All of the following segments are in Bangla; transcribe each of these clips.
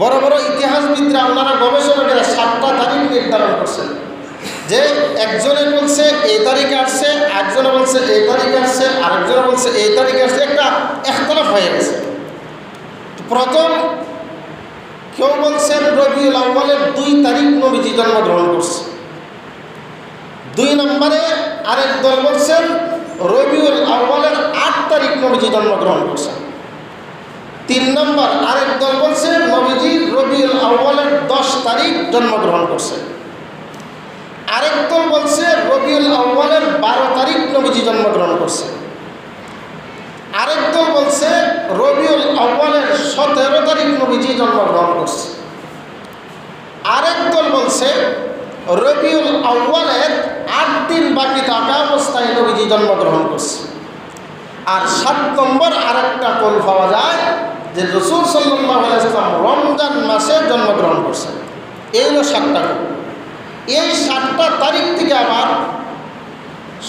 বড় বড় ইতিহাসবিদরা, ওনারা গবেষণা করে সাতটা তারিখ নির্ধারণ করছেন। যে একজনে বলছে এই তারিখে আসছে একজনে বলছে এই তারিখে আসছে, আরেকজনে বলছে এই তারিখে আসছে, একটা একতরফ হয়ে গেছে। প্রথম কেউ বলছেন, রবিউল আউ্বালের দুই তারিখ নবীজি জন্মগ্রহণ করছে। দুই নম্বরে আরেক দল বলছেন, রবিউল আউ্বালের আট তারিখ নবীজি জন্মগ্রহণ করছেন। তিন নম্বর, আরেক দল বলছে, নবীজি রবিউল আউ্বালের দশ তারিখ জন্মগ্রহণ করছে। আরেক দল বলছে, রবিউল আউ্বালের বারো তারিখ নবীজি জন্মগ্রহণ করছে। আরেক দল বলছে, রবিউল আউ্বালের সতেরো তারিখ নবীজি জন্মগ্রহণ করছে। আরেক দল বলছে, রবিউল আউ্বালের আট দিন বাকি থাকা অবস্থায় নবীজি জন্মগ্রহণ করছে। আর সাত নম্বর, আরেকটা কল পাওয়া যায় যে রসুল সাল্লাম রমজান মাসে জন্মগ্রহণ করছেন। এই হলো সাতটা এই সাতটা তারিখ থেকে আবার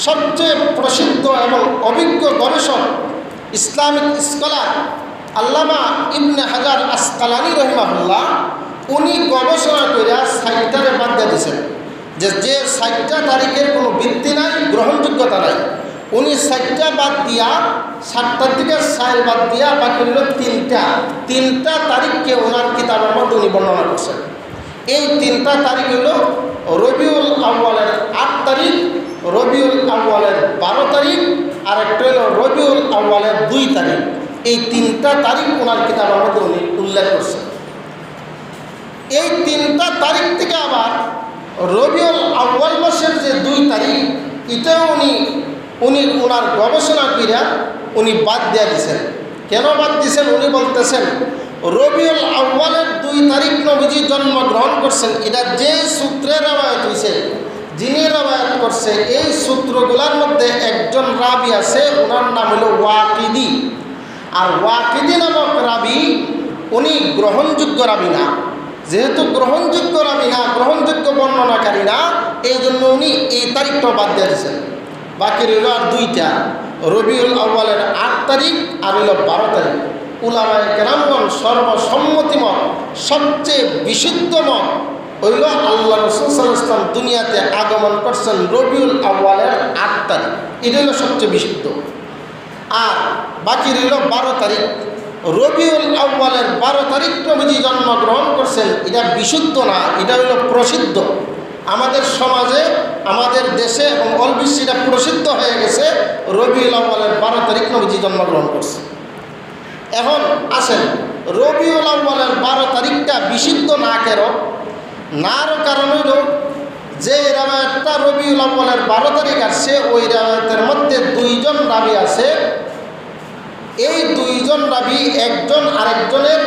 সবচেয়ে প্রসিদ্ধ এবং অভিজ্ঞ গবেষক, ইসলামিক স্কলার আল্লামা ইবনে হাজার আসকালানি রহিমাহুল্লাহ, উনি গবেষণা করে সাইটটারে বাদ দিয়ে দিয়েছেন যে যে সাইটটা তারিখের কোনো ভিত্তি নাই, গ্রহণযোগ্যতা নাই উনি সাইটটা বাদ দিয়া সাতটার দিকে সাইল বাদ দিয়া বাকি হল তিনটা। তিনটা তারিখকে ওনার কিতাবের মধ্যে উনি বর্ণনা করছেন। এই তিনটা তারিখ হলো রবিউল আউ্বালের আট তারিখ, রবিউল আউ্বালের বারো তারিখ, আর একটা হলো রবিউল আউ্বালের দুই তারিখ। এই তিনটা তারিখ ওনার কিতাবের মধ্যে উনি উল্লেখ করছেন। এই তিনটা তারিখ থেকে আবার রবিউল আউ্বাল মাসের যে দুই তারিখ, এটাও উনি উনি ওনার গবেষণা করিয়া উনি বাদ দিয়ে দিছেন। কেন বাদ দিয়েছেন উনি বলতেছেন, রবিউল আউ্বালের দুই তারিখ নবীজি জন্মগ্রহণ করছেন। এটা যে সূত্রে রাবায়ত হয়েছে যিনি রাবায়ত করছে, এই সূত্রগুলার মধ্যে একজন রাবি আছে ওনার নাম হলো ওয়াকিদি। আর ওয়াকিদি নামক রাবি, উনি গ্রহণযোগ্য রাবি না। যেহেতু গ্রহণযোগ্য রাবি না, গ্রহণযোগ্য বর্ণনাকারী না এই জন্য উনি এই তারিখটা বাদ দিয়েছেন বাকি রইল আর দুইটা। রবিউল আউ্বালের আট তারিখ আর হইল বারো তারিখ। উলামায় কেরামগণ সর্বসম্মতিমত, সবচেয়ে বিশুদ্ধ মত হইল আল্লাহ রসুল ইসলাম দুনিয়াতে আগমন করছেন রবিউল আউ্বালের আট তারিখ। এটা হইল সবচেয়ে বিশুদ্ধ। আর বাকি রইল বারো তারিখ। রবিউল আউ্বালের বারো তারিখ নবীজি জন্মগ্রহণ করছেন। এটা বিশুদ্ধ না, এটা হইল প্রসিদ্ধ। আমাদের সমাজে, আমাদের দেশে এবং অল প্রসিদ্ধ হয়ে গেছে, রবিউল আউ্বালের বারো তারিখ নবীজি জন্মগ্রহণ করছে। এখন আসেন, রবিউল আউ্বালের বারো তারিখটা বিশুদ্ধ না কেন নার কারণ হইল, যে রাবায়তটা রবিউল আউ্বালের বারো তারিখ আসছে, ওই রাবায়তের মধ্যে দুইজন রাবি আছে। এই দুইজন রাবি একজন আরেকজনের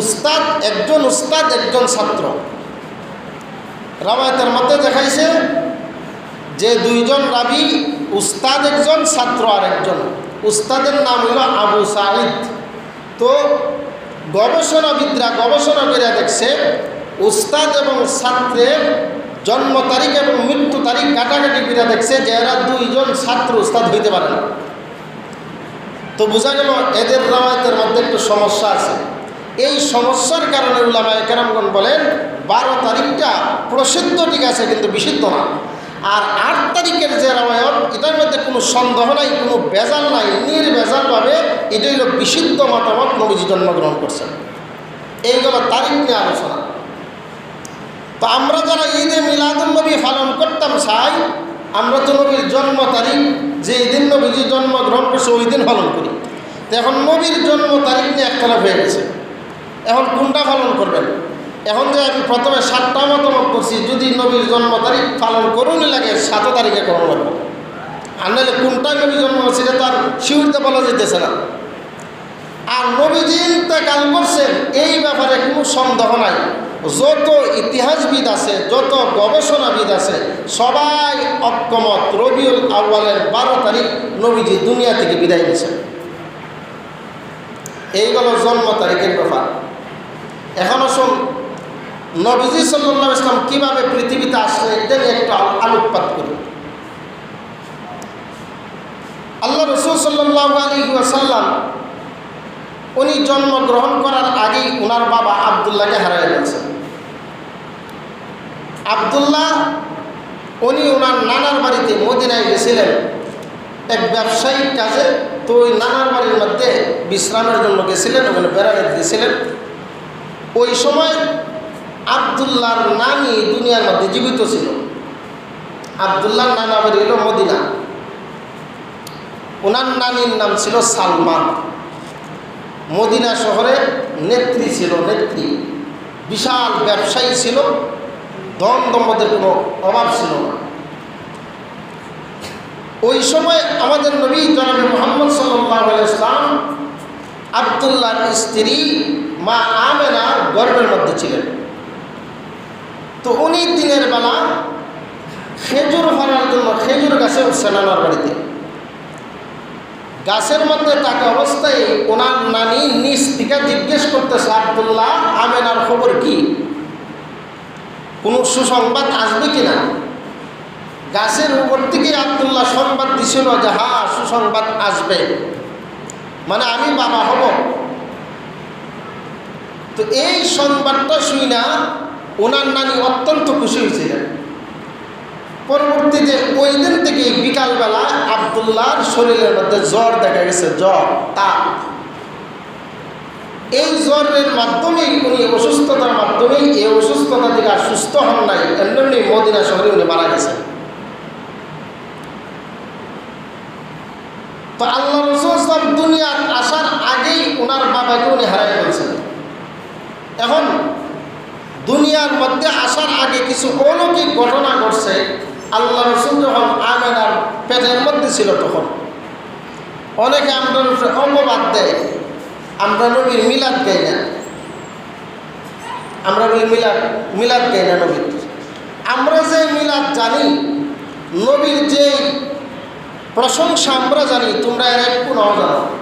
উস্তাদ, একজন উস্তাদ, একজন ছাত্র। রাবায়তের মধ্যে দেখাইছে যে দুইজন রাবি, উস্তাদ একজন, ছাত্র আরেকজন। উস্তাদের নাম হইল আবু সাহিদ তো গবেষণাবিদরা গবেষণা করে দেখছে, উস্তাদ এবং ছাত্রের জন্ম তারিখ এবং মৃত্যু তারিখ কাটাকাটি করে দেখছে যে এরা দুইজন ছাত্র উস্তাদ হইতে পারে না। তো বোঝা গেল, এদের রামায়তের মধ্যে একটু সমস্যা আছে। এই সমস্যার কারণে উলামায় কেরামগণ বলেন, বারো তারিখটা প্রসিদ্ধ ঠিক আছে, কিন্তু বিশুদ্ধ না। আর আট তারিখের যে রামায়ণ এটার মধ্যে কোনো সন্দেহ নাই, কোনো বেজাল নাই নির্বেজালভাবে এটা হইল বিশুদ্ধ মতামত নবীজি জন্মগ্রহণ করছেন। এই এইগুলো তারিখ নিয়ে আলোচনা। তো আমরা যারা ঈদে মিলাদুলনবী পালন করতাম চাই, আমরা তো নবীর জন্ম তারিখ যে দিন নবীজি জন্মগ্রহণ করছে, ওই দিন পালন করি। তো এখন নবীর জন্ম তারিখ নিয়ে একতলা হয়ে গেছে। এখন কোনটা পালন করবেন? এখন যে আমি প্রথমে সাতটা মতামত করছি, যদি নবীর জন্ম তারিখ পালন করুনই লাগে সাত তারিখে করুন লাগবে। আর নাহলে কোনটা নবী জন্ম সেটা তো আর শিউরতে বলা যেতেছে না। আর নবীজি ইন্তেকাল করছেন, এই ব্যাপারে কোনো সন্দেহ নাই। যত ইতিহাসবিদ আছে, যত গবেষণাবিদ আছে, সবাই অক্ষমত রবিউল আউ্বালের বারো তারিখ নবীজি দুনিয়া থেকে বিদায় নিয়েছেন। এই এইগুলো জন্ম তারিখের ব্যাপার। এখন আসুন, নবীজি সাল্লাহ ইসলাম কীভাবে পৃথিবীতে আসলে এটা নিয়ে একটু আলোকপাত করি আল্লাহ রসুল সাল্লাহ আলী ওয়াসাল্লাম, উনি জন্মগ্রহণ করার আগেই ওনার বাবা আবদুল্লাহকে হারাই গেছেন আবদুল্লাহ, উনি ওনার নানার বাড়িতে মদিনায় গেছিলেন। এক ব্যবসায়িক কাজে, তো ওই নানার বাড়ির মধ্যে বিশ্রামের জন্য গেছিলেন, ওখানে বেড়াতে গেছিলেন। ওই সময় আবদুল্লাহর নানি দুনিয়ার মধ্যে জীবিত ছিল। আবদুল্লাহর নানা বাড়ি হলো মদিনা। ওনার নানির নাম ছিল সালমান। মদিনা শহরে নেত্রী ছিল, নেত্রী। বিশাল ব্যবসায়ী ছিল, ধন দম্পদের কোনো অভাব ছিল না। ওই সময় আমাদের নবী জনাবে মোহাম্মদ সাল্লাহ ইসলাম স্ত্রী মা আমেনার গর্বের মধ্যে ছিলেন। তো উনি দিনের বেলা খেজুর ভরার জন্য খেজুর গাছে উঠছেন আনার বাড়িতে। গাছের মধ্যে থাকা অবস্থায় ওনার নানি নিজ থেকে জিজ্ঞেস করতেছে, আবদুল্লাহ, আমেনার খবর কি? কোনো সুসংবাদ আসবে কিনা গাছের উপর থেকে আবদুল্লাহ সংবাদ দিছিল যে হ্যাঁ সুসংবাদ আসবে। মানে আমি বাবা হব। তো এই সংবাদটা শুই না, ওনার নানি অত্যন্ত খুশি হয়েছিলেন। পরবর্তীতে ওই দিন থেকে বিকালবেলা আবদুল্লাহর শরীরের মধ্যে জ্বর দেখা গেছে, জ্বর, তাপ। এই জ্বরের মাধ্যমেই উনি অসুস্থতার মাধ্যমেই এই অসুস্থতা থেকে আর সুস্থ হন নাই এমনি মদিনা শহরে উনি মারা গেছেন। তো আল্লাহ রসুল দুনিয়ার আসার আগেই ওনার বাবাকে উনি হারাই ফেলছেন। এখন দুনিয়ার মধ্যে আসার আগে কিছু অলৌকিক ঘটনা ঘটছে। আল্লাহ রসুল যখন আমেনার পেটের মধ্যে ছিল তখন। অনেকে আমরা অপবাদ দেয়। আমরা নবীর মিলাদ গাই না। আমরা বলি মিলাদ মিলাদ দেয় না নবীর। আমরা যে মিলাদ জানি, নবীর যে প্রশংসা আমরা জানি, তোমরা এর নাও জানো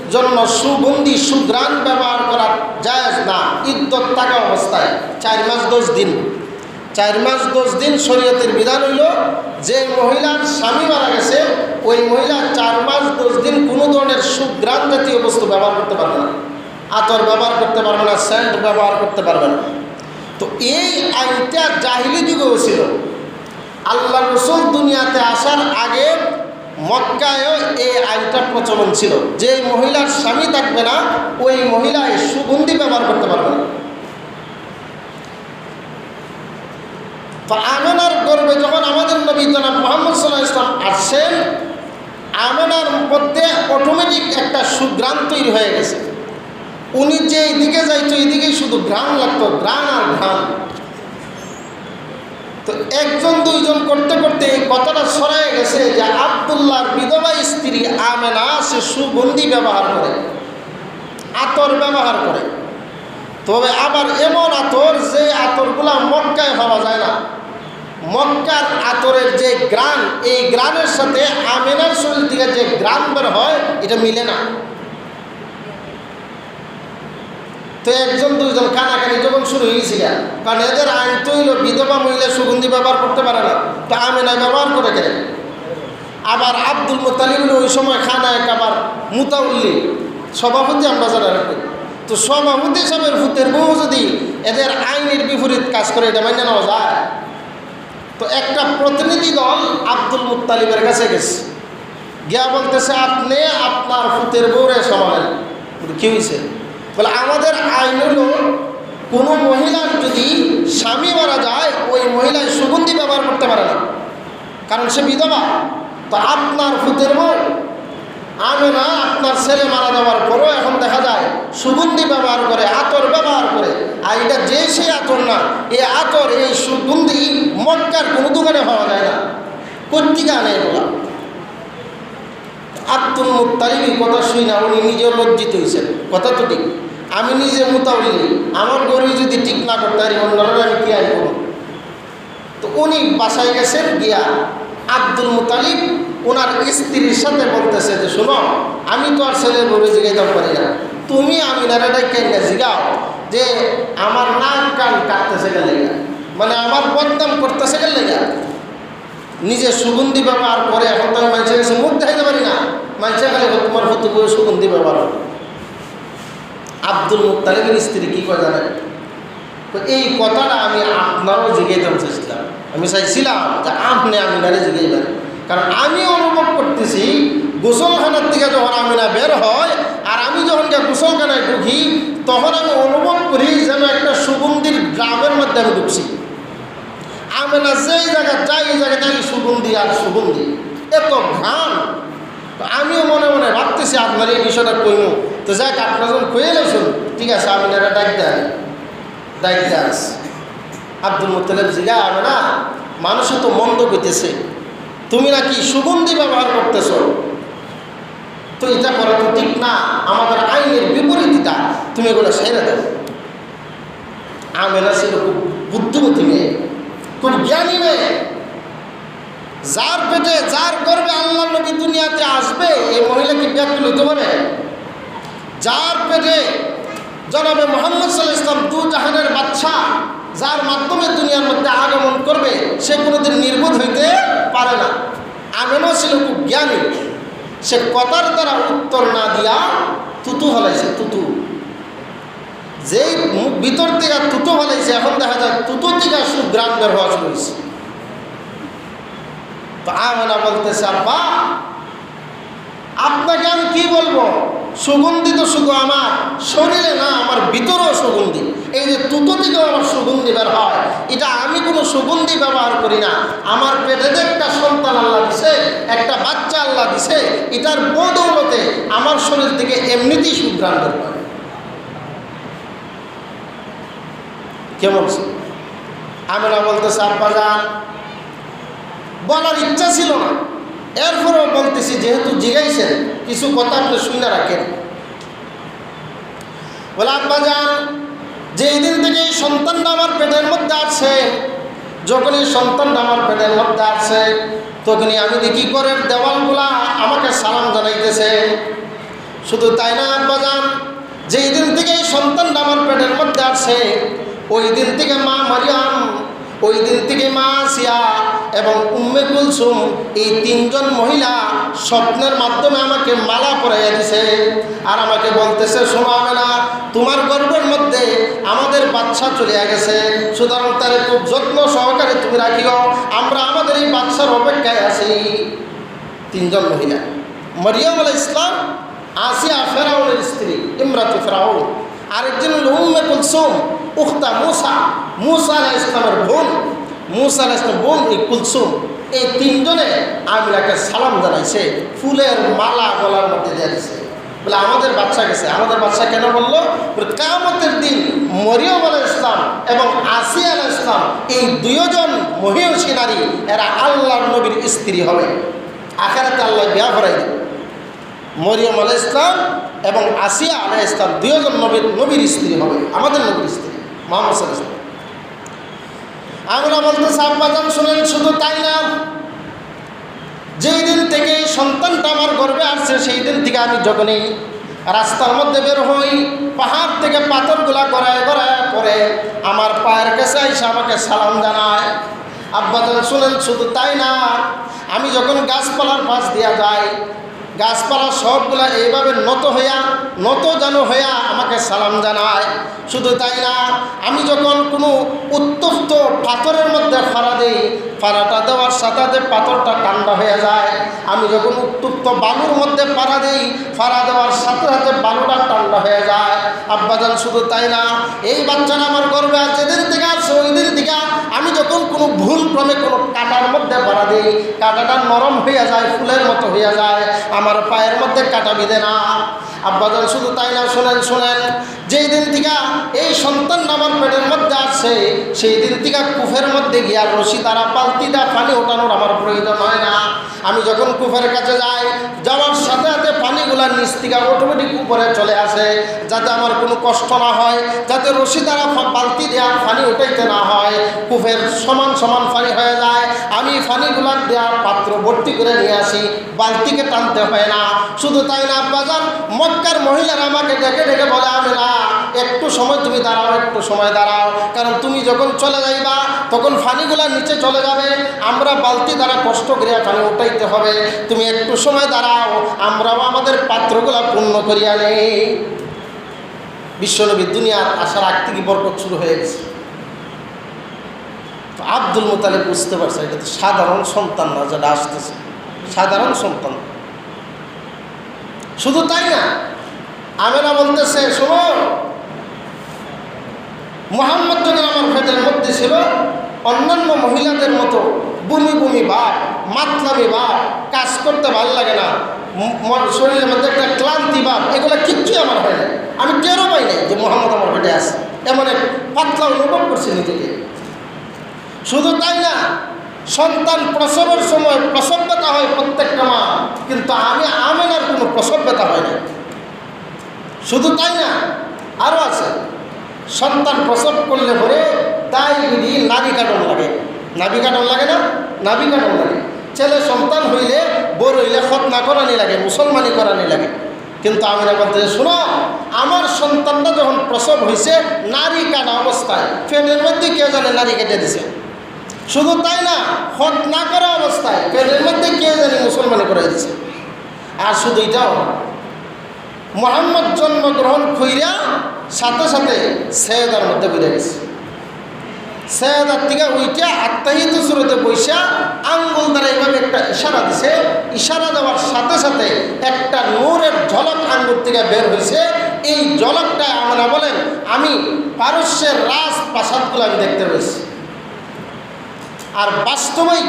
জন্য সুগন্ধি সুগ্রাণ ব্যবহার করা যায় না। ইদ্যত থাকা অবস্থায় চার মাস দশ দিন। চার মাস দশ দিন শরীয়তের বিধান হইল, যে মহিলার স্বামী মারা গেছে, ওই মহিলা চার মাস দশ দিন কোনো ধরনের সুগ্রাণ জাতীয় বস্তু ব্যবহার করতে পারবে না। আতর ব্যবহার করতে পারবে না, স্যান্ড ব্যবহার করতে পারবে না। তো এই আইনটা জাহিলি যুগেও ছিল। আল্লাহ রসুল দুনিয়াতে আসার আগে মক্কায়ও এই আইনটা প্রচলন ছিল। যে মহিলার স্বামী থাকবে না, ওই মহিলায় সুগন্ধি ব্যবহার করতে পারবে না। আমেনার গর্বে যখন আমাদের নবী জনাব মোহাম্মদ সাল্লাহ ইসলাম আসছেন, আমেনার মধ্যে অটোমেটিক একটা সুগ্রাম তৈরি হয়ে গেছে। উনি যে এইদিকে যাইতো এদিকেই শুধু ঘ্রাণ লাগতো, ঘ্রাণ আর ঘ্রাণ। তো একজন দুইজন করতে করতে এই কথাটা ছড়াই গেছে যে আবদুল্লাহর বিধবা স্ত্রী আমেনা, সে সুগন্ধি ব্যবহার করে, আতর ব্যবহার করে। তবে আবার এমন আতর যে আতরগুলা মক্কায় পাওয়া যায় না। মক্কার আতরের যে গ্রান, এই গ্রানের সাথে আমেনার শরীর থেকে যে গ্রান বের হয়, এটা মিলে না। তো একজন, দুইজন কানাকানি যখন শুরু হয়েছিল কারণ এদের আইন তো হইল বিধবা মহিলা সুগন্ধি ব্যবহার করতে পারে না। তো আমেনা ব্যবহার করে গেলে। আবার আব্দুল মোতালিম ওই সময় খানায় কাবার মুতাউল্লি, সভাপতি আমরা যারা রাখি তো সভাপতি হিসাবের ভূতের বউ যদি এদের আইনের বিপরীত কাজ করে, এটা মান্য নেওয়া যায়। তো একটা প্রতিনিধি দল আব্দুল মুতালিমের কাছে গেছে। গিয়া বলতেছে, আপনি আপনার ভূতের বউরে সমালেন কি হয়েছে বলে, আমাদের আইন হলো, কোনো মহিলার যদি স্বামী মারা যায়, ওই মহিলায় সুগন্ধি ব্যবহার করতে পারে না। কারণ সে বিধবা। তো আপনার ভূতের বউ আমি না, আপনার ছেলে মারা যাওয়ার পরও এখন দেখা যায়, সুগন্ধি ব্যবহার করে, আতর ব্যবহার করে। আর এটা যে সে আতর না এই আতর, এই সুগন্ধি মক্কার কোনো দোকানে পাওয়া যায় না। পত্রিকা আনে এগুলা? আব্দুল মুতালিমের কথা শুই না, উনি নিজেও লজ্জিত হয়েছেন। কথা তো ঠিক। আমি নিজে মোতাবলি আমার গরু যদি ঠিক না করতে পারি অন্যরা আমি কি করব? তো উনি বাসায় গেছেন, গিয়া আব্দুল মুতালিব ওনার স্ত্রীর সাথে বলতেছে যে, শোনো, আমি তো আর ছেলের বলে জিগাইতে পারি না। তুমি আমি নারাটাই কেন জিগাও যে, আমার নাক কান কাটতেছে গেলে মানে আমার বদনাম করতেছে গেলে নিজে সুগন্ধি ব্যবহার করে, এখন তো আমি মানুষের কাছে মুখ দেখাইতে পারি না। মানুষের খালি তোমার করে সুগন্ধি ব্যবহার করে। আব্দুল মুতালিবের স্ত্রী কী করে জানেন? তো এই কথাটা আমি আপনারও জিজ্ঞাইতাম চাইছিলাম। আমি চাইছিলাম যে আপনি আমি আমিনারে জিজ্ঞাইবেন কারণ আমি অনুভব করতেছি, গোসলখানার থেকে যখন আমিনা বের হয়, আর আমি যখন গোসলখানায় ঢুকি, তখন আমি অনুভব করি যেন একটা সুগন্ধির গ্রামের মধ্যে আমি ঢুকছি। আমেনা যেই জায়গা যাই, এই জায়গায় যাই, সুগন্ধি আর সুগন্ধি। এত তো আমিও মনে মনে ভাবতেছি, আপনার এই বিষয়টা কইমু। তো যাক আপনার যখন কয়ে শুন ঠিক আছে আমিনারা ডাক দেয় দায়িত্বে আছে আব্দুল মুতালেব জিগা, আমি না, মানুষে তো মন্দ করতেছে তুমি নাকি সুগন্ধি ব্যবহার করতেছ? তো এটা করা তো ঠিক না। আমাদের আইনের বিপরীতটা তুমি এগুলো সেরে দাও। আমেনা ছিল খুব বুদ্ধিমতী মেয়ে। খুব জ্ঞানী মেয়ে যার পেটে, যার গর্বে আল্লাহ নবী দুনিয়াতে আসবে, এই মহিলা কি ব্যাগ হতে পারে? যার পেটে জনাবে মোহাম্মদ সাল্লাহ ইসলাম দু জাহানের বাচ্চা, যার মাধ্যমে দুনিয়ার মধ্যে আগমন করবে, সে কোনোদিন নির্বোধ হইতে পারে না। আমেনও ছিল খুব জ্ঞানী। সে কথার দ্বারা উত্তর না দিয়া তুতু হলাইছে তুতু যেই মুখ ভিতর থেকে তুতো হলাইছে এখন দেখা যায় তুতো থেকে সুগ্রাম বের হওয়া শুরু হয়েছে তো আমেনা বলতেছে, আব্বা, আপনাকে আমি কি বলব? সুগন্ধি তো শুধু আমার, শরীরে না, আমার ভিতরেও সুগন্ধি। এই যে তুতো থেকেও আমার সুগন্ধি বের হয়, এটা আমি কোনো সুগন্ধি ব্যবহার করি না। আমার পেটে যে একটা সন্তান আল্লাহ দিছে, একটা বাচ্চা আল্লাহ দিছে, এটার বদৌলতে আমার শরীর থেকে এমনিতেই সুগ্রাম হয়। কেমন আমেরা বলতেছে, আব্বা যান। বলার ইচ্ছা ছিল না। এরপরেও বলতেছি, যেহেতু জিগাইছেন, কিছু কথা আপনি শুনে রাখেন। বলে, আব্বা যান, যেই দিন থেকে এই সন্তানটা আমার পেটের মধ্যে আছে যখন এই সন্তানটা আমার পেটের মধ্যে আছে, তখনই আমি দেখি করে দেওয়ালগুলা আমাকে সালাম জানাইতেছে। শুধু তাই না, আব্বা যান, যেই দিন থেকে এই সন্তানটা আমার পেটের মধ্যে আসছে ওই দিন থেকে মা মারিয়াম, ওই দিন থেকে মা আসিয়া এবং উম্মে কুলসুম এই তিনজন মহিলা স্বপ্নের মাধ্যমে আমাকে মালা পরাইয়া দিছে। আর আমাকে বলতেছে, শোনো হবে না তোমার গর্বের মধ্যে আমাদের বাচ্চা চলে গেছে। সুতরাং তার খুব যত্ন সহকারে তুমি রাখিও আমরা আমাদের এই বাচ্চার অপেক্ষায় আছি। তিনজন মহিলা। মরিয়ম আল ইসলাম আসিয়া ফেরাউনের স্ত্রী, ইমরাতু ফেরাউন। আরেকজন হল উম্মে কুলসুম, উখতা মুসা। মুসা আলাহ ইসলামের বোন। মুসা আলাহ ইসলাম বোন এই কুলসুম। এই তিনজনে আমিরাকে সালাম জানাইছে, ফুলের মালা গলার মধ্যে দিয়ে দিছে। বলে, আমাদের বাচ্চা গেছে। আমাদের বাচ্চা কেন বলল? কামতের দিন মরিয়ম আলাহ ইসলাম এবং আসিয়া আলাহ ইসলাম এই দুইজন মহিষী নারী, এরা আল্লাহর নবীর স্ত্রী হবে। আখারাতে আল্লাহ বিয়া ভরাই দেবে। মরিয়ম আলাহ ইসলাম এবং আসিয়া আলাহ ইসলাম দুজন নবীর নবীর স্ত্রী হবে, আমাদের নবীর স্ত্রী, মোহাম্মদ ইসলাম আমরা বলতে সাহবাজান শুনেন, শুধু তাই না যেই দিন থেকে সন্তানটা আমার গর্বে আসছে সেই দিন থেকে আমি যখনই রাস্তার মধ্যে বের হই, পাহাড় থেকে পাথরগুলা গড়ায় গড়ায় পরে আমার পায়ের কাছে এসে আমাকে সালাম জানায়। আব্বাজান শুনেন, শুধু তাই না, আমি যখন গাছপালার পাশ দিয়া যাই গাছপালা সবগুলা এইভাবে নত হইয়া, নত যেন হইয়া আমাকে সালাম জানায়। শুধু তাই না, আমি যখন কোনো উত্তপ্ত পাথরের মধ্যে ফাড়া দিই, ফাড়াটা দেওয়ার সাথে সাথে পাথরটা ঠান্ডা হয়ে যায়। আমি যখন উত্তপ্ত বালুর মধ্যে ফাড়া দিই, ফাড়া দেওয়ার সাথে সাথে বালুটা ঠান্ডা হয়ে যায়। আব্বাজান শুধু তাই না, এই বাচ্চাটা আমার গর্বে আছে, এদের দিকে আসছে ওই দিন থেকে আমি যখন কোনো ভুল ক্রমে কোনো কাটার মধ্যে ফাড়া দিই, কাটাটা নরম হইয়া যায়, ফুলের মতো হইয়া যায়, আমার পায়ের মধ্যে কাটা বিঁধে না। আব্বা আব্বাজান শুধু তাই না, শোনেন শোনেন, যেই দিন থেকে এই সন্তান আমার পেটের মধ্যে আসছে, সেই দিন থেকে কুফের মধ্যে গিয়া রশি দ্বারা পালতি দা পানি ওঠানোর আমার প্রয়োজন হয় না। আমি যখন কুফের কাছে যাই, যাওয়ার সাথে সাথে নিস্তিকা অটোমেটিক উপরে চলে আসে, যাতে আমার কোনো কষ্ট না হয়, যাতে রশি দ্বারা বালতি দেওয়া ফানি উঠাইতে না হয়, কুফের সমান সমান ফানি হয়ে যায়, আমি ফানিগুলার দেওয়া পাত্র ভর্তি করে নিয়ে আসি, বালতিকে টানতে হয় না। শুধু তাই না বাজার মক্কার মহিলারা আমাকে ডেকে ডেকে বলে আমি না একটু সময় তুমি দাঁড়াও, একটু সময় দাঁড়াও। কারণ তুমি যখন চলে যাইবা, তখন ফানিগুলা নিচে চলে যাবে। আমরা বালতি দ্বারা কষ্ট করিয়া পানি উঠাইতে হবে। তুমি একটু সময় দাঁড়াও, আমরাও আমাদের পাত্রগুলা পূর্ণ করিয়া নেই। বিশ্বনবী দুনিয়ার আসার আগ থেকে বরকত শুরু হয়ে গেছে। আব্দুল মোতালেব বুঝতে পারছে, এটা তো সাধারণ সন্তান না যেটা আসতেছে। সাধারণ সন্তান। শুধু তাই না, আমেনা বলতেছে, শোনো মোহাম্মদ যখন আমার পেটের মধ্যে ছিল। অন্যান্য মহিলাদের মতো বমি বমি ভাব, মাতলামি ভাব, কাজ করতে ভালো লাগে না। শরীরের মধ্যে একটা ক্লান্তি ভাব, এগুলো কিচ্ছুই আমার হয় না। আমি টেরও পাই নাই যে মোহাম্মদ আমার পেটে আছে। এমন এক পাতলা অনুভব করছি নিজেকে। শুধু তাই না, সন্তান প্রসবের সময় প্রসব ব্যথা হয় প্রত্যেকটা মা, কিন্তু আমি আমেনার কোনো প্রসব ব্যথা হয় না শুধু তাই না আরও আছে। সন্তান প্রসব করলে পরে তাই বিধি নাবি কাটন লাগে। নাবি কাটন লাগে না? নাবি কাটন লাগে। ছেলে সন্তান হইলে বড় হইলে খতনা করানি লাগে, মুসলমানি করানি লাগে। কিন্তু আমি বলতে শোনো, আমার সন্তানটা যখন প্রসব হয়েছে নারী কাটা অবস্থায়, ফ্যানের মধ্যে কে জানে নারী কেটে দিছে? শুধু তাই না হত না করা অবস্থায় পেটের মধ্যে কে জানে মুসলমানি করে দিছে? আর শুধু এটাও মোহাম্মদ জন্মগ্রহণ কইরা সাথে সাথে সৈয়দার মধ্যে বেড়ে গেছে। সৈয়দার থেকে ওইটা আত্মাহিত সুরতে বৈশা আঙ্গুল দ্বারা এইভাবে একটা ইশারা দিছে। ইশারা দেওয়ার সাথে সাথে একটা নূরের ঝলক আঙ্গুল থেকে বের হয়েছে এই ঝলকটা আমরা বলেন, আমি পারস্যের রাজ প্রাসাদগুলো আমি দেখতে পেয়েছি আর বাস্তবেই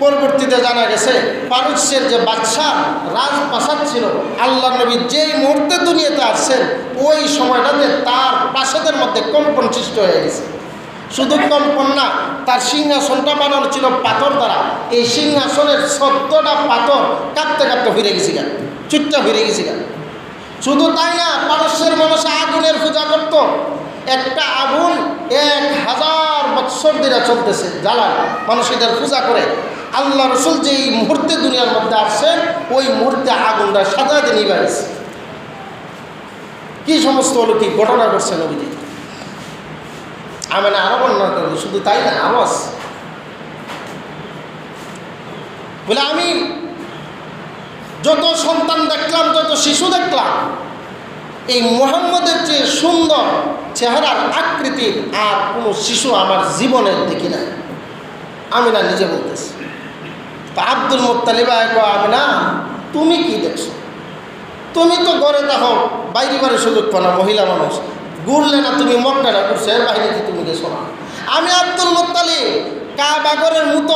পরবর্তীতে জানা গেছে পারস্যের যে বাদশাহ রাজপ্রাসাদ ছিল আল্লাহ নবী যেই মুহূর্তে দুনিয়াতে আসছেন, ওই সময়টাতে তার প্রাসাদের মধ্যে কম্পন সৃষ্টি হয়ে গেছে। শুধু কম্পন না, তার সিংহাসনটা বানানো ছিল পাথর দ্বারা। এই সিংহাসনের সদ্যটা পাথর কাঁপতে কাঁপতে ফিরে গেছি কেন চুটটা ফিরে গেছি কেন শুধু তাই না পারস্যের মানুষ আগুনের পূজা করত। একটা আগুন এক হাজার বৎসর ধরে চলতেছে জ্বালান মানুষ এটার পূজা করে। আল্লাহ রসুল যে এই মুহূর্তে দুনিয়ার মধ্যে আসছেন, ওই মুহূর্তে আগুনটা সাজাতে নিয়ে কি সমস্ত অলৌকিক ঘটনা করছে নবীজি? আমি না আরও বর্ণনা করব, শুধু তাই না, আরও আছে। বলে, আমি যত সন্তান দেখলাম, যত শিশু দেখলাম, এই মোহাম্মদের চেয়ে সুন্দর চেহারার আকৃতির আর কোনো শিশু আমার জীবনের দেখি না আমি না নিজে বলতেছি। তা আব্দুল মোত্তালিবা আমি না তুমি কি দেখছ? তুমি তো ঘরে দেখো বাইরে বাইরে সুযোগ পাও না, মহিলা মানুষ। ঘুরলে না তুমি মক্কাটা করছ এর বাইরে তুমি গেছো না? আমি আব্দুল মোত্তালিব কা বাগরের মতো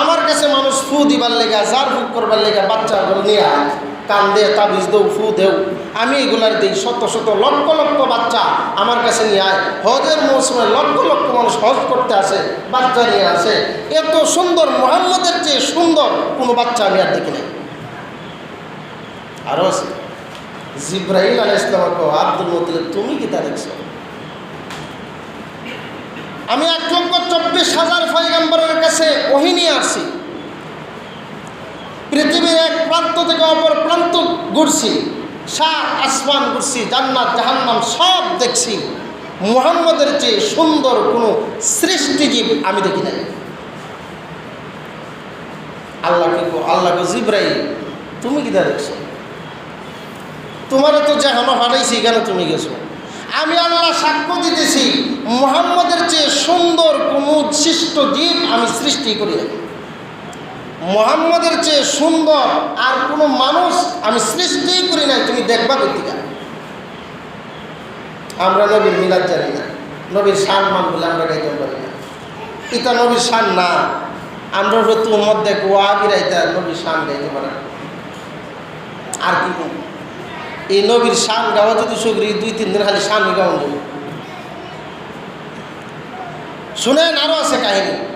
আমার কাছে মানুষ ফু দিবার লেগা জার ফুক করবার লেগা বাচ্চা নিয়ে আয়। কান দে তাবিজ দেও, ফু দেও। আমি এগুলার দিই। শত শত লক্ষ লক্ষ বাচ্চা আমার কাছে নিয়ে আয়। হজের মৌসুমে লক্ষ লক্ষ মানুষ হজ করতে আসে, বাচ্চা নিয়ে আসে। এত সুন্দর, মোহাম্মদের চেয়ে সুন্দর কোনো বাচ্চা আমি আর দেখি নাই। আরও আছে। জিব্রাহিল আল ইসলামকে আব্দুল মতিল তুমি কি তা দেখছ? আমি এক লক্ষ চব্বিশ হাজার পয়গম্বরের কাছে ওহিনী আসছি। পৃথিবীর এক প্রান্ত থেকে অপর প্রান্ত ঘুরছি। সাত আসমান ঘুরছি, জান্নাত, জাহান্নাম সব দেখছি। মুহাম্মদের চেয়ে সুন্দর কোনো সৃষ্টিজীব আমি দেখি নাই। আল্লাহ কি গো আল্লাহ গো জিব্রাহিল তুমি কি দেখছ? তোমারও তো যেখানে হারাইছি, কেন তুমি গেছো? আমি আল্লাহ সাক্ষ্য দিতেছি, মোহাম্মদের চেয়ে সুন্দর কোনো সৃষ্ট জীব আমি সৃষ্টি করি মোহাম্মদের চেয়ে সুন্দর আর কোনো মানুষ আমি সৃষ্টিই করি নাই, তুমি দেখবা কোথেকে? আমরা নবীর মিলাদ জানি না। নবীর শান মান বলে আমরা গাইতে পারি না। ইতা নবীর শান না। আমরা হয়তো মধ্যে গোয়া গিরাইতা নবীর শান গাইতে পারে। আর কি? এই নবীর শান গাওয়া যদি সুগ্রি দুই, তিন দিন খালি শানই গাওয়া শুনেন আরও আছে কাহিনী।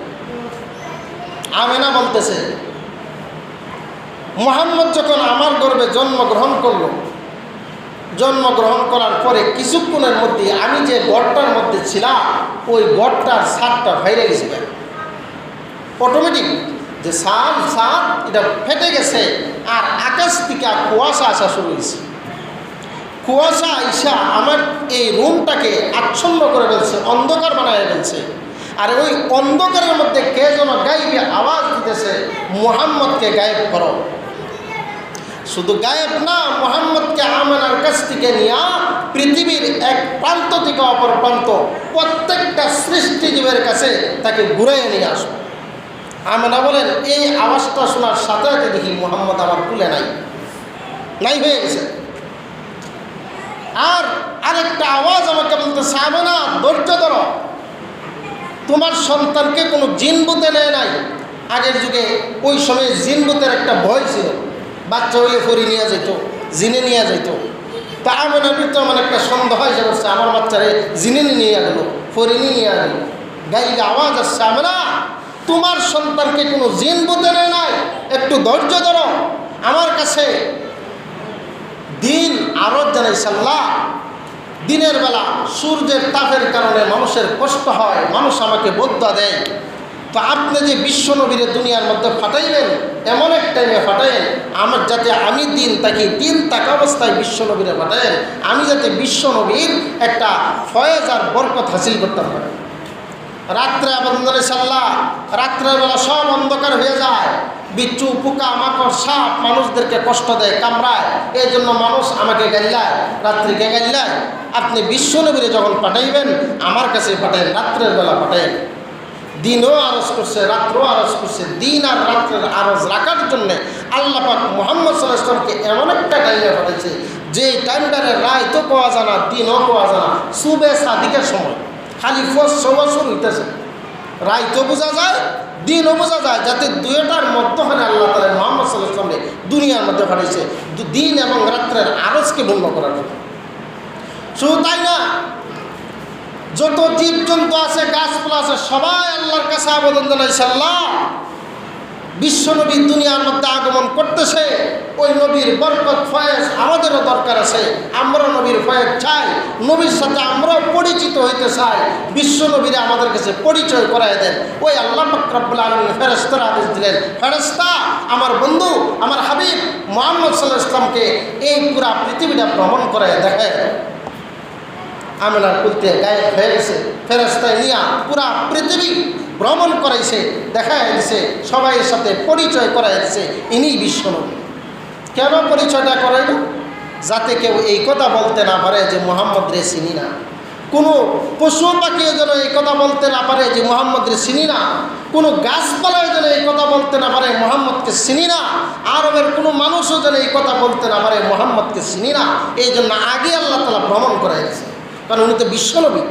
আমেনা বলতেছে, মোহাম্মদ যখন আমার গর্বে জন্মগ্রহণ করল, জন্মগ্রহণ করার পরে কিছুক্ষণের মধ্যে আমি যে গড়টার মধ্যে ছিলাম, ওই গড়টার সাতটা ভাইরে গেছে অটোমেটিক যে সাল সাত এটা ফেটে গেছে আর আকাশ থেকে কুয়াশা আসা শুরু হয়েছে। কুয়াশা আইসা আমার এই রুমটাকে আচ্ছন্ন করে ফেলছে, অন্ধকার বানায় ফেলছে। আর ওই অন্ধকারের মধ্যে কে যেন গাইবে আওয়াজ দিতেছে, মোহাম্মদকে গায়েব করো। শুধু গায়েব না, মোহাম্মদকে আমেনার কাছ থেকে নিয়ে পৃথিবীর এক প্রান্ত থেকে অপর প্রান্ত প্রত্যেকটা সৃষ্টিজীবের কাছে তাকে ঘুরে নিয়ে আসো। আমেনা বলেন, এই আওয়াজটা শোনার সাথে সাথে দেখি মোহাম্মদ আমার কুলে নাই। নাই হয়ে গেছে। আর আরেকটা আওয়াজ আমাকে বলতেছে, আমেনা ধৈর্য ধরো। তোমার সন্তানকে কোনো জিন বুতে নেয় নাই। আগের যুগে ওই সময় জিন বুতের একটা ভয় ছিল। বাচ্চা হইলে ফরি নিয়ে যেত জিনে নিয়ে যেত তা আমার ভিতরে আমার একটা সন্দেহ এসে করছে আমার বাচ্চারে জিনে নিয়ে গেলো ফরিনি নিয়ে গেল। গাইলে আওয়াজ আসছে আমরা তোমার সন্তানকে কোনো জিন বুতে নেয় নাই, একটু ধৈর্য ধরো। আমার কাছে দিন আরও জানাইছে আল্লাহ দিনের বেলা সূর্যের তাপের কারণে মানুষের কষ্ট হয়, মানুষ আমাকে বদ্যা দেয়। তো আপনি যে বিশ্ব নবীরে দুনিয়ার মধ্যে ফাটাইবেন এমন এক টাইমে ফাটাইন আমার যাতে আমি দিন তাকে, দিন তাকা অবস্থায় বিশ্বনবীরে ফাটাইন আমি যাতে বিশ্বনবীর একটা ফয়েজ আর বরকত হাসিল করতে পারি। রাত্রে আবন্দনে সাল্লাহ রাত্রের বেলা সব অন্ধকার হয়ে যায়। বিচ্ছু, পোকা, মাকড়, সাপ মানুষদেরকে কষ্ট দেয়, কামড়ায়। এই জন্য মানুষ আমাকে গাইলায়, রাত্রিকে গাইলায়। আপনি বিশ্বনবীরে যখন পাঠাইবেন, আমার কাছে পাঠাইন রাত্রের বেলা পাঠাইন দিনও আরজ করছে, রাত্রও আরজ করছে। দিন আর রাত্রের আরজ রাখার জন্য আল্লাহ পাক মোহাম্মদ সাল্লাহ ইসলামকে এমন একটা টাইমে পাঠাইছে যে টাইমটারে রায় তো পাওয়া যায় না, দিনও পাওয়া যায় না, সুবে সাদিকের সময়। খালি ফোর্স সবার হইতেছে। রায় তো বোঝা যায়, দিনও বোঝা যায়, যাতে দুয়েটার মধ্যখানে আল্লাহ তালা মোহাম্মদ সাল্লাহ ইসলামকে দুনিয়ার মধ্যে পাঠাইছে। দিন এবং রাত্রের আরজকে বন্ধ করার জন্য। শুধু তাই না, যত জীবজন্তু আছে, গাছপালা আছে, সবাই আল্লাহর কাছে আবেদন জানাইছে, আল্লাহ বিশ্বনবী দুনিয়ার মধ্যে আগমন করতেছে, ওই নবীর বরকত, ফয়েজ আমাদেরও দরকার আছে। আমরা নবীর ফয়েজ চাই, নবীর সাথে আমরাও পরিচিত হইতে চাই। বিশ্ব নবীরে আমাদের কাছে পরিচয় করাই দেন। ওই আল্লাহ ফকরাবুল আলমী ফেরস্তার আদেশ দিলেন ফেরস্তা আমার বন্ধু, আমার হাবিব মোহাম্মদ সাল্লাহ ইসলামকে এই পুরা পৃথিবীটা ভ্রমণ করায় দেখায় আমেনার কুলতে গায়ে হয়ে গেছে ফেরস্তায় নিয়া পুরা পৃথিবী ভ্রমণ করাইছে দেখা দিছে, সবাইয়ের সাথে পরিচয় করাই দিছে। ইনি বিশ্বনবী কেন পরিচয়টা করাইল? যাতে কেউ এই কথা বলতে না পারে যে মোহাম্মদ রে চিনি না। কোনো পশু পাখিও যেন এই কথা বলতে না পারে যে মোহাম্মদ রে চিনি না। কোনো গাছপালায় যেন এই কথা বলতে না পারে মোহাম্মদকে চিনি না। আরবের কোনো মানুষও যেন এই কথা বলতে না পারে মোহাম্মদকে চিনি না। এই জন্য আগে আল্লাহ তালা ভ্রমণ করাই দিছে কারণ উনি তো বিশ্বনবী।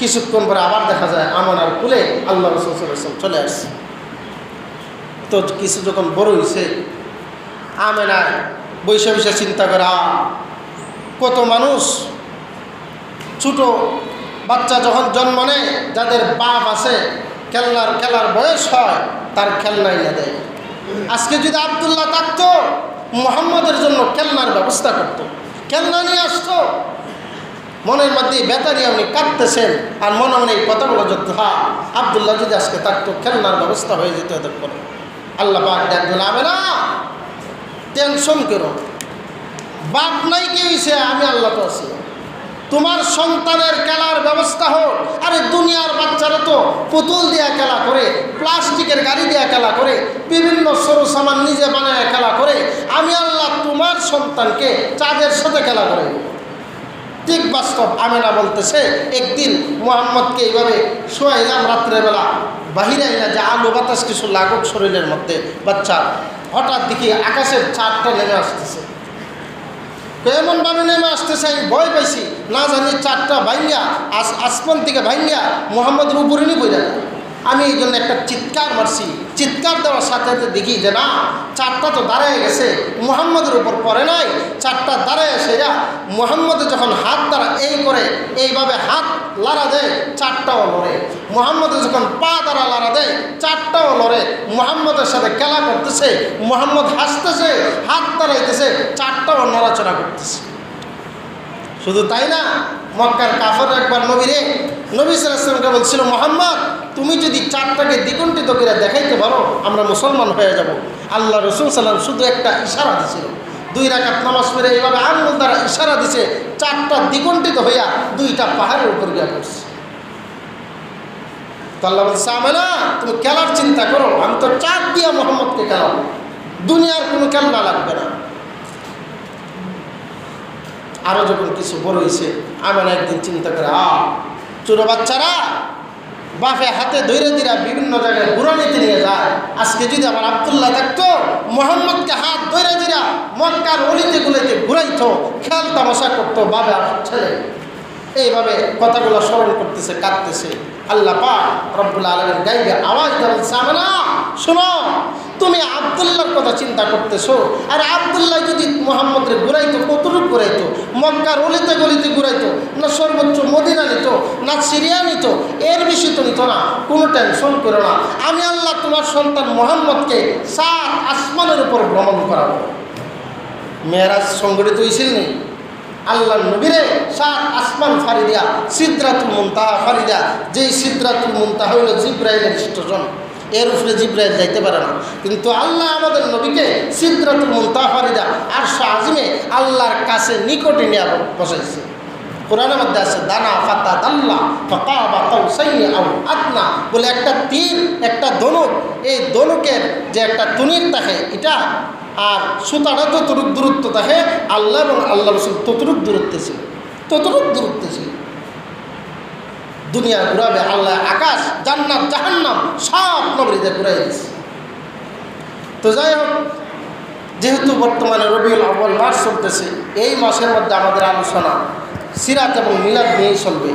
কিছুক্ষণ পরে আবার দেখা যায় আমনার কুলে আল্লাহ রসুল চলে আসছে। তো কিছু যখন বড় হয়েছে আমেনায় বৈশা বৈশা চিন্তা করা কত মানুষ। ছোট বাচ্চা যখন জন্ম নেয়, যাদের বাপ আছে, খেলনার, খেলার বয়স হয়, তার খেলনাই না দেয়। আজকে যদি আবদুল্লাহ থাকতো, মোহাম্মদের জন্য খেলনার ব্যবস্থা করত। খেলনা নিয়ে আসছো? মনের মধ্যে বেতারি আপনি কাটতেছেন আর মনে মনে এই কথাগুলো যত হা আবদুল্লাহ যদি আজকে থাকতো খেলনার ব্যবস্থা হয়ে যেত এদের করে আল্লাহ পাক ডাকবেন আমি না টেনশন করো। বাপ নাই কি হয়েছে আমি আল্লাহ তো আছি। তোমার সন্তানের খেলার ব্যবস্থা হোক। আরে দুনিয়ার বাচ্চারা তো পুতুল দিয়া খেলা করে, প্লাস্টিকের গাড়ি দিয়া খেলা করে, বিভিন্ন সরু সামান নিজে বানায় খেলা করে। আমি আল্লাহ তোমার সন্তানকে চাঁদের সাথে খেলা করে। ঠিক বাস্তব আমেনা বলতেছে, একদিন মোহাম্মদকে এইভাবে শোয়াইলাম রাত্রেবেলা। বাহিরে আইলা যে আলু বাতাস কিছু লাগুক শরীরের মধ্যে, বাচ্চা হঠাৎ দেখি আকাশের চারটা নেমে আসতেছে। এমনভাবে নেমে আসতেছে, আমি ভয় পাইছি। না জানি চারটা ভাইঙ্গা, আস আসমান থেকে ভাইঙ্গা মোহাম্মদের উপরে নিয়ে বইরা আমি এই জন্য একটা চিৎকার মারছি। চিৎকার দেওয়ার সাথে সাথে দেখি যে না, চারটা তো দাঁড়ায় গেছে, মুহাম্মদের উপর পড়ে নাই, চারটা দাঁড়ায় সেরা মুহাম্মদের যখন হাত দ্বারা এই করে, এইভাবে হাত লাড়া দেয়, চারটাও লড়ে। মুহাম্মদের যখন পা দ্বারা লাড়া দেয়, চারটাও লড়ে। মুহাম্মদের সাথে খেলা করতেছে, মুহাম্মদ হাসতেছে, হাত দাঁড়াইতেছে, চারটাও নড়াচড়া করতেছে। শুধু তাই না মক্কার কাফর একবার নবীরে, নবী সালামকে বলছিল, মোহাম্মদ, তুমি যদি চারটাকে দ্বিগুণ্ঠিত করে দেখাইতে পারো, আমরা মুসলমান হয়ে যাব। আল্লাহ রসুল সাল্লাম শুধু একটা ইশারা দিছিল। দুই রাকাত নামাজ পড়ে এইভাবে আঙুল দ্বারা ইশারা দিছে, চারটা দ্বিগুণ্ঠিত হইয়া দুইটা পাহাড়ের উপর গিয়া পড়ছে। তো আল্লাহ বলছে আমেনা তুমি খেলার চিন্তা করো, আমি তো চার দিয়া মোহাম্মদকে খেলাবো। দুনিয়ার কোনো খেলনা লাগবে না। আরও যখন কিছু বড় হয়েছে, আমার একদিন চিন্তা করে আ ছোটো বাচ্চারা, বাপে হাতে ধৈরে ধীরে বিভিন্ন জায়গায় বুড়ানিতে নিয়ে যায়। আজকে যদি আমার আবদুল্লাহ থাকতো মোহাম্মদকে হাত ধৈরে ধীরা মক্কার অলিতে গুলিতে ঘুরাইতো, খেয়াল তামাশা করতো বাবা ছেলে। এইভাবে কথাগুলো স্মরণ করতেছে, কাঁদতেছে। আল্লাহ পা রব্বুল আলমের গাইবে আওয়াজ দেওয়া না শোনো। তুমি আবদুল্লাহর কথা চিন্তা করতেছো। আর আবদুল্লাহ যদি মোহাম্মদের ঘুরাইতো, কতটুকু ঘুরাইতো? মক্কার অলিতে গলিতে ঘুরাইতো, না সর্বোচ্চ মদিনা নিত, না সিরিয়া নিত, এর বেশি তো নিত না। কোনো টেনশন করো না। আমি আল্লাহ তোমার সন্তান মোহাম্মদকে সাত আসমানের উপর ভ্রমণ করাবো। মেয়েরাজ সংগঠিত হয়েছিল নি? আল্লাহ নবীরে সাত আসমান ফারিদিয়া সিদ্রাতুল মুনতাহা ফারিদা যেই সিদ্রাতুল মুনতাহা হইল জিব্রাইলের স্টেশন। এর উপরে জিব্রাইল যাইতে পারে না। কিন্তু আল্লাহ আমাদের নবীকে সিদ্রাতুল মুনতাহা ফারিদা আর আজিমে আল্লাহর কাছে নিকটে নিয়ে বসাইছে। কোরআনের মধ্যে আছে, দানা ফাতা দাল্লা ফাঁকা বা কাউসাইনি আউ আদনা। বলে একটা তীর, একটা ধনুক এই ধনুকের যে একটা তুনির থাকে, এটা আর সুতাটা ততটুক দূরত্ব থাকে আল্লাহ এবং আল্লাহ রসুল ততটুক দূরত্বে ছিল, ততটুক দূরত্বে ছিল। দুনিয়া ঘুরাবে আল্লাহ, আকাশ, জান্নাত, জাহান্নাম, সব নবরীদের ঘুরাই দিচ্ছে তো যাই হোক, যেহেতু বর্তমানে রবিউল আব্বাল মাস চলতেছে, এই মাসের মধ্যে আমাদের আলোচনা সিরাত এবং মিলাদ নিয়েই চলবে।